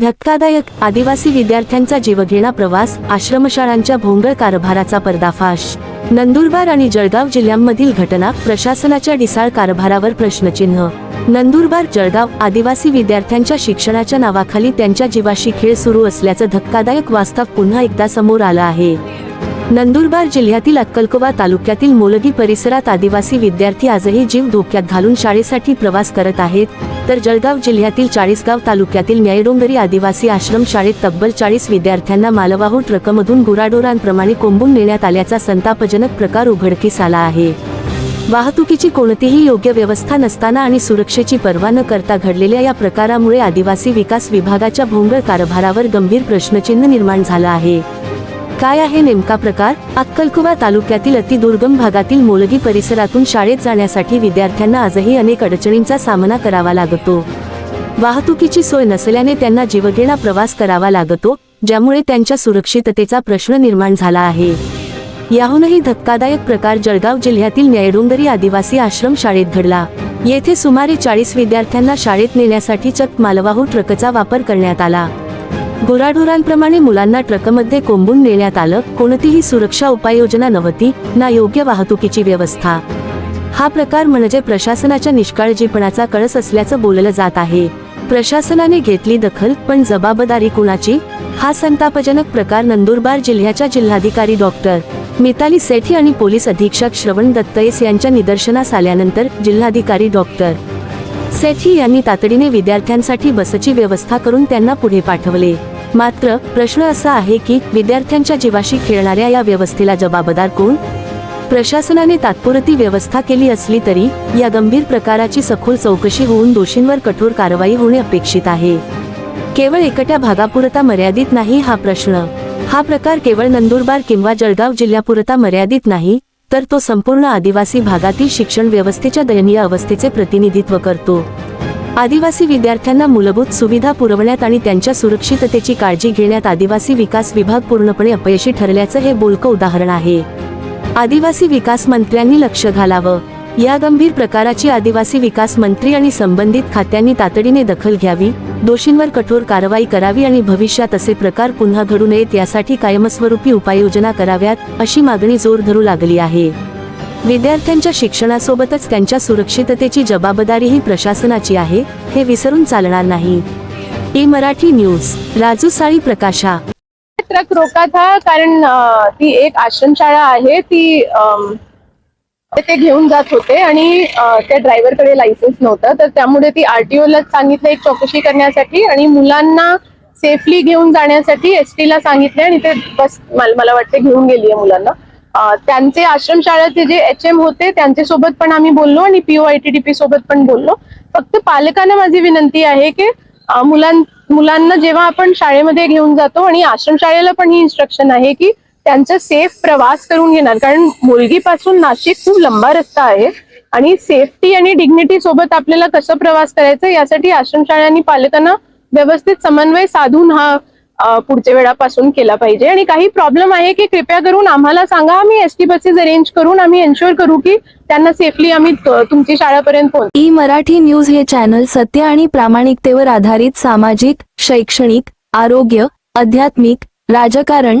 धक्कादायक आदिवासी विद्यार्थ्यांचा जीवघेणा प्रवास आश्रमशाळांच्या भोंगळ कारभाराचा पर्दाफाश. नंदुरबार आणि जळगाव जिल्ह्यांमधील घटना प्रशासनाच्या डिसाळ कारभारावर प्रश्नचिन्ह. नंदुरबार जळगाव आदिवासी विद्यार्थ्यांच्या शिक्षणाच्या नावाखाली त्यांच्या जीवाशी खेळ सुरू असल्याचं धक्कादायक वास्तव पुन्हा एकदा समोर आलं आहे. नंदुरबार जिल्ह्यातील अक्कलकोवा तालुक्यातील मोलगी परिसरात आदिवासी विद्यार्थी आजही जीव धोक्यात घालून शाळेसाठी प्रवास करत आहेत. तर जळगाव जिल्ह्यातील चाळीसगाव तालुक्यातील न्यायडोंगरी आदिवासी आश्रम शाळेत तब्बल चाळीस विद्यार्थ्यांना मालवाहू ट्रकमधून गुराढोरांप्रमाणे कोंबून नेण्यात आल्याचा संतापजनक प्रकार उघडकीस आला आहे. वाहतुकीची कोणतीही योग्य व्यवस्था नसताना आणि सुरक्षेची पर्वा न करता घडलेल्या या प्रकारामुळे आदिवासी विकास विभागाच्या भोंगळ कारभारावर गंभीर प्रश्नचिन्ह निर्माण झालं आहे. काय आहे नेमका प्रकार? अक्कलकुवा तालुक्यातील अतिदुर्गम भागातील मोलगी परिसरातून शाळेत जाण्यासाठी विद्यार्थ्यांना आजही अनेक अडचणींचा सामना करावा लागतो. वाहतुकीची सोय नसल्याने त्यांना जीवघेणा प्रवास करावा लागतो ज्यामुळे त्यांच्या सुरक्षिततेचा प्रश्न निर्माण झाला आहे. याहूनही धक्कादायक प्रकार जळगाव जिल्ह्यातील न्यायडोंगरी आदिवासी आश्रम शाळेत घडला. येथे सुमारे चाळीस विद्यार्थ्यांना शाळेत नेण्यासाठी चक मालवाहू ट्रकचा वापर करण्यात आला. गुराढोरांप्रमाणे मुलांना ट्रकमध्ये कोंबून नेण्यात आलं कोणतीही सुरक्षा उपाययोजना नव्हती ना योग्य वाहतुकीची व्यवस्था. हा प्रकार म्हणजे प्रशासनाच्या निष्काळजीपणाचा कळस असल्याचं बोललं जात आहे. प्रशासनाने घेतली दखल पण जबाबदारी कुणाची? हा संतापजनक प्रकार नंदुरबार जिल्ह्याच्या जिल्हाधिकारी डॉक्टर मिताली सेठी आणि पोलीस अधीक्षक श्रवण दत्तयस यांच्या निदर्शनास आल्यानंतर जिल्हाधिकारी डॉक्टर सेठी यांनी तातडीने विद्यार्थ्यांसाठी बसची व्यवस्था करून त्यांना पुढे पाठवले. मात्र प्रश्न असा आहे की विद्यार्थ्यांच्या जीवाशी खेळणाऱ्या या व्यवस्थेला जबाबदार कोण? प्रशासनाने तात्पुरती व्यवस्था केली असली तरी या गंभीर प्रकाराची सखोल चौकशी होऊन दोषींवर कठोर कारवाई होणे अपेक्षित आहे. केवळ एकट्या भागापुरता मर्यादित नाही हा प्रश्न. हा प्रकार केवळ नंदुरबार किंवा जळगाव जिल्ह्यापुरता मर्यादित नाही तर तो संपूर्ण आदिवासी भागातील शिक्षण व्यवस्थेच्या दयनीय अवस्थेचे प्रतिनिधित्व करतो. आदिवासी विद्यार्थ्यांना मूलभूत सुविधा पुरवण्यात आणि त्यांच्या सुरक्षिततेची काळजी घेण्यात आदिवासी विकास विभाग पूर्णपणे अपयशी ठरल्याचं हे बोलकं उदाहरण आहे. आदिवासी विकास मंत्र्यांनी लक्ष घालावं. या गंभीर प्रकाराची आदिवासी विकास मंत्री आणि संबंधित खात्यांनी तातडीने दखल घ्यावी दोषींवर कठोर कारवाई करावी आणि भविष्यात असे प्रकार पुन्हा घडू नयेत यासाठी कायमस्वरूपी उपाययोजना कराव्यात अशी मागणी जोर धरू लागली आहे. विद्यार्थ्यांच्या शिक्षणासोबतच त्यांच्या सुरक्षिततेची जबाबदारीही प्रशासनाची आहे हे विसरून चालणार नाही. ई मराठी न्यूज राजू साळी प्रकाशा. ट्रक रोका था कारण ती एक आश्रमशाळा आहे ती ते घेऊन जात होते आणि त्या ड्रायव्हरकडे लायसन्स नव्हतं. तर त्यामुळे ती आरटीओ ला सांगितलं एक चौकशी करण्यासाठी आणि मुलांना सेफली घेऊन जाण्यासाठी एस ला सांगितले आणि ते बस मला वाटते घेऊन गेली आहे मुलांना त्यांचे आश्रमशाळेचे जे एच एम होते त्यांच्यासोबत पण आम्ही बोललो आणि PO I T D P सोबत पण बोललो. फक्त पालकांना माझी विनंती आहे की मुलां मुलांना जेव्हा आपण शाळेमध्ये घेऊन जातो आणि आश्रमशाळेला पण ही इन्स्ट्रक्शन आहे की त्यांचा सेफ प्रवास करून घेणार. कारण मुलगीपासून नाशिक खूप लंबा रस्ता आहे आणि सेफ्टी आणि डिग्निटी सोबत आपल्याला कसं प्रवास करायचं यासाठी आश्रमशाळा आणि पालकांना व्यवस्थित समन्वय साधून हा पुढच्या वेळापासून केला पाहिजे. आणि काही प्रॉब्लेम आहे की कृपया करून आम्हाला सांगा आम्ही एस टी बसेस अरेंज करून आम्ही एन्श्योर करू की त्यांना सेफली आम्ही तुमची शाळापर्यंत पोहोच ई मराठी न्यूज हे चॅनल सत्य आणि प्रामाणिकतेवर आधारित सामाजिक शैक्षणिक आरोग्य आध्यात्मिक राजकारण